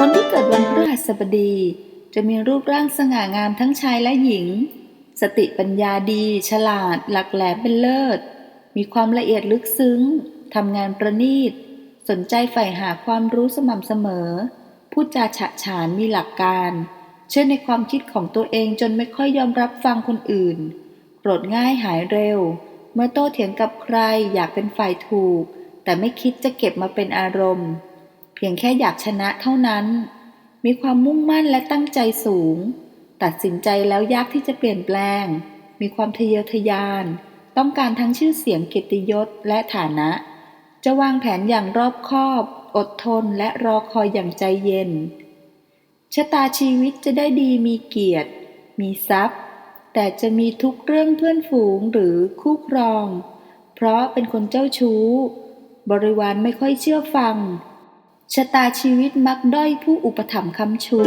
คนที่เกิดวันพฤหัสบดี จะมีรูปร่างสง่างามทั้งชายและหญิง สติปัญญาดี ฉลาด หลักแหลมเป็นเลิศ มีความละเอียดลึกซึ้งทำงานประณีต สนใจใฝ่หาความรู้สม่ำเสมอ พูดจาฉะฉานมีหลักการ เชื่อในความคิดของตัวเองจนไม่ค่อยยอมรับฟังคนอื่น โกรธง่ายหายเร็ว เมื่อโต้เถียงกับใครอยากเป็นฝ่ายถูก แต่ไม่คิดจะเก็บมาเป็นอารมณ์ เพียงแค่อยากชนะเท่านั้น มีความมุ่งมั่นและตั้งใจสูง ตัดสินใจแล้วยากที่จะเปลี่ยนแปลง มีความทะเยอทะยาน ต้องการทั้งชื่อเสียงเกียรติยศและฐานะ จะวางแผนอย่างรอบคอบ อดทนและรอคอยอย่างใจเย็น ชะตาชีวิตจะได้ดีมีเกียรติ มีทรัพย์ แต่จะมีทุกเรื่องเพื่อนฝูงหรือคู่ครอง เพราะเป็นคนเจ้าชู้ บริวารไม่ค่อยเชื่อฟัง ชะตาชีวิตมักด้อยผู้อุปถัมภ์คำชู